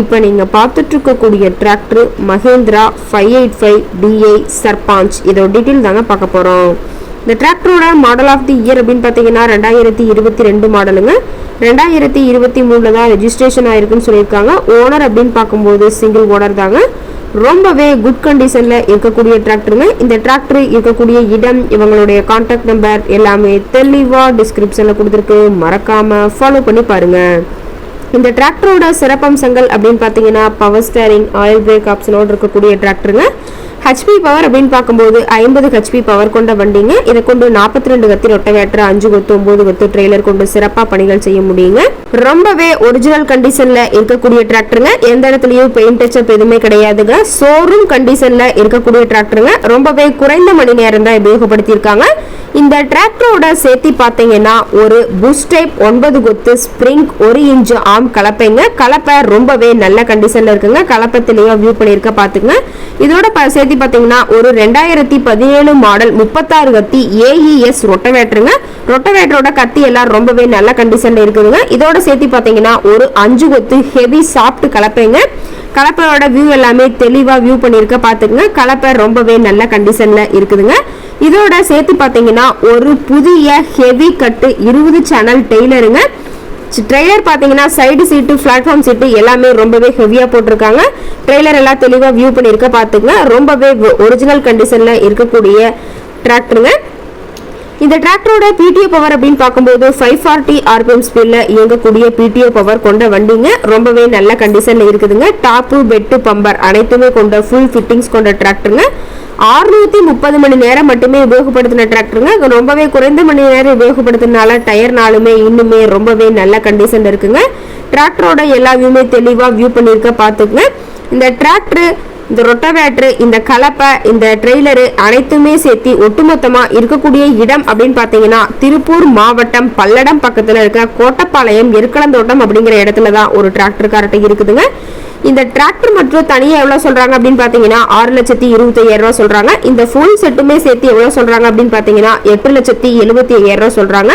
இப்போ நீங்கள் பார்த்துட்டு இருக்கக்கூடிய tractor Mahindra five eight five DI Sarpanch. இதோட டீட்டெயில் தாங்க பார்க்க போகிறோம் இந்த டிராக்டரோட மாடல் ஆஃப் தி இயர் அப்படின்னு பார்த்தீங்கன்னா ரெண்டாயிரத்தி இருபத்தி ரெண்டு மாடலுங்க ரெண்டாயிரத்தி இருபத்தி மூணில் தான் ரெஜிஸ்ட்ரேஷன் ஆயிருக்குன்னு சொல்லியிருக்காங்க. ஓனர் அப்படின்னு பார்க்கும்போது சிங்கிள் ஓனர் தாங்க. ரொம்பவே குட் கண்டிஷனில் இருக்கக்கூடிய டிராக்டருங்க இந்த டிராக்டர் இருக்கக்கூடிய இடம் இவங்களுடைய கான்டாக்ட் நம்பர் எல்லாமே தெளிவாக டிஸ்கிரிப்ஷனில் கொடுத்துருக்கு. மறக்காமல் ஃபாலோ பண்ணி பாருங்கள் இந்த டிராக்டரோட சிறப்பம்சங்கள் அப்படின்னு பார்த்தீங்கன்னா பவர் ஸ்டேரிங் ஆயில் பிரேக் ஆப்ஷனோடு இருக்கக்கூடிய டிராக்டருங்க. ஹெச்பி பவர் அப்படின்னு பார்க்கும்போது ஐம்பது ஹெச்பி பவர் கொண்ட வண்டிங்க. இதை கொண்டு நாற்பத்தி ரெண்டு கத்தி ரொட்டவேட்டர் அஞ்சு கொத்து ஒம்பது கொத்து ட்ரெய்லர் கொண்டு சிறப்பாக பணிகள் செய்ய முடியுங்க. ரொம்பவே ஒரிஜினல் கண்டிஷன்ல இருக்கக்கூடிய டிராக்டருங்க எந்த இடத்துலயும் பெயிண்ட் டச்சப் எதுவுமே கிடையாதுங்க. ஷோரூம் கண்டிஷன்ல இருக்கக்கூடிய டிராக்டருங்க ரொம்பவே குறைந்த மணி நேரம் தான் உபயோகப்படுத்தியிருக்காங்க. இந்த டிராக்டரோட சேர்த்து பார்த்தீங்கன்னா ஒரு புஷ் டைப் ஒன்பது கொத்து ஸ்ப்ரிங் ஒரு இன்ச்சு ஆம் கலப்பைங்க. கலப்பை ரொம்பவே நல்ல கண்டிஷன்ல இருக்குங்க. கலப்பத்திலையும் வியூ பண்ணியிருக்க பார்த்துங்க இதோட ப- சேர்த்து பார்த்தீங்கன்னா ஒரு ரெண்டாயிரத்தி பதினேழு மாடல் முப்பத்தாறு கத்தி ஏஇஎஸ் ரொட்டவேட்டருங்க ரொட்டவேட்டரோட கத்தி எல்லாம் ரொம்பவே நல்ல கண்டிஷன்ல இருக்குதுங்க. இதோட சேர்த்து பார்த்தீங்கன்னா ஒரு அஞ்சு கொத்து ஹெவி சாப்பிட்டு கலப்பைங்க. கலப்பையோட வியூ எல்லாமே தெளிவாக வியூ பண்ணியிருக்க பார்த்துக்குங்க. கலப்பை ரொம்பவே நல்ல கண்டிஷனில் இருக்குதுங்க. இதோட சேர்த்து பார்த்தீங்கன்னா ஒரு புதிய ஹெவி கட்டு இருபது சேனல் டெய்லருங்க. ட்ரெய்லர் பார்த்தீங்கன்னா சைடு சீட்டு பிளாட்ஃபார்ம் சீட்டு எல்லாமே ரொம்பவே ஹெவியாக போட்டிருக்காங்க. ட்ரெய்லர் எல்லாம் தெளிவாக வியூ பண்ணியிருக்க பார்த்துங்க ரொம்பவே ஒரிஜினல் கண்டிஷனில் இருக்கக்கூடிய டிராக்டருங்க இந்த டிராக்டரோட பிடிஓ பவர் அப்படின்னு பார்க்கும்போது ஃபைவ் ஃபார்ட்டி ஆர்பிஎம் ஸ்பீடில் இயங்கக்கூடிய பிடிஓ பவர் கொண்ட வண்டிங்க ரொம்பவே நல்ல கண்டிஷனில் இருக்குதுங்க. டாப்பு பெட்டு பம்பர் அனைத்துமே கொண்ட ஃபுல் ஃபிட்டிங்ஸ் கொண்ட டிராக்டருங்க ஆறுநூத்தி முப்பது மணி நேரம் மட்டுமே உபயோகப்படுத்தின டிராக்டருங்க ரொம்பவே குறைந்த மணி நேரம் உபயோகப்படுத்தினால டயர்னாலுமே இன்னுமே ரொம்பவே நல்ல கண்டிஷன் இருக்குங்க. டிராக்டரோட எல்லா வியூமே தெளிவாக வியூ பண்ணியிருக்க பார்த்துக்குங்க. இந்த டிராக்டர் இந்த ரொட்டவேட்ரு இந்த கலப்பை இந்த ட்ரெய்லரு அனைத்துமே சேர்த்து ஒட்டுமொத்தமாக இருக்கக்கூடிய இடம் அப்படின்னு பார்த்தீங்கன்னா திருப்பூர் மாவட்டம் பல்லடம் பக்கத்தில் இருக்க கோட்டப்பாளையம் எருக்கலந்தோட்டம் அப்படிங்கிற இடத்துல தான் ஒரு டிராக்டர் கார்ட்டை இருக்குதுங்க. இந்த டிராக்டர் மற்றும் தனியாக எவ்வளோ சொல்கிறாங்க அப்படின்னு பார்த்தீங்கன்னா ஆறு லட்சத்தி இருபத்தி ஐயாயிரம் சொல்கிறாங்க இந்த ஃபுல் செட்டுமே சேர்த்து எவ்வளோ சொல்கிறாங்க அப்படின்னு பார்த்தீங்கன்னா எட்டு லட்சத்தி எழுபத்தி ஐயாயிரம் சொல்கிறாங்க